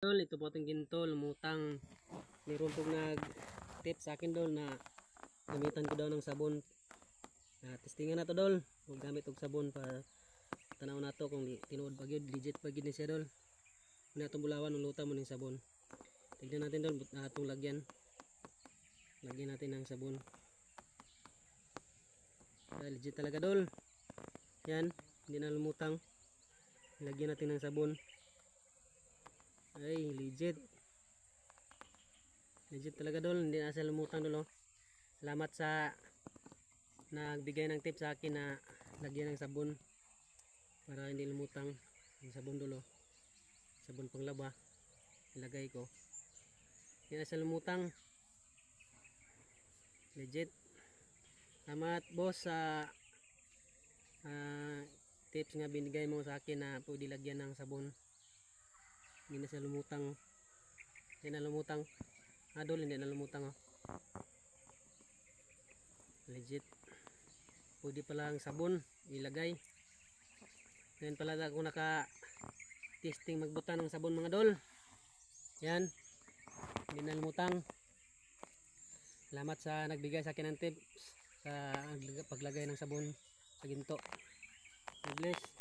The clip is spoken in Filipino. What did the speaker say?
Dol, ito po ating ginto, lumutang. Mayroon pong nag-tip sa akin dol na gamitan ko daw ng sabon. Uh, testingan na to dol. Kung gamit og sabon para tanaw na to kung tinuod pa gyud legit pa gyud ni siya dol. Muna itong bulawan, ulutan mo ng sabon. Tignan natin dol, uh, itong lagyan. Lagyan natin ng sabon. Ah, legit talaga dol. Yan, hindi na lumutang. Lagyan natin ng sabon. Ay, legit. Legit talaga dol, hindi na siya lumutang dol. oh. Salamat sa nagbigay ng tip sa akin na lagyan ng sabon para hindi lumutang yung sabon dol. oh. Sabon panglaba. Ilagay ko. Hindi na siya lumutang. Legit. Salamat boss sa ah, tips nga binigay mo sa akin na pwede lagyan ng sabon. Hindi na siya lumutang. Hindi na lumutang. Adol, hindi na lumutang. Oh. Legit. Pwede pala ang sabon ilagay. Ngayon pala ako naka testing magbuta ng sabon mga dol. Yan. Hindi na lumutang. Salamat sa nagbigay sa akin ng tips sa paglagay ng sabon sa ginto. God bless.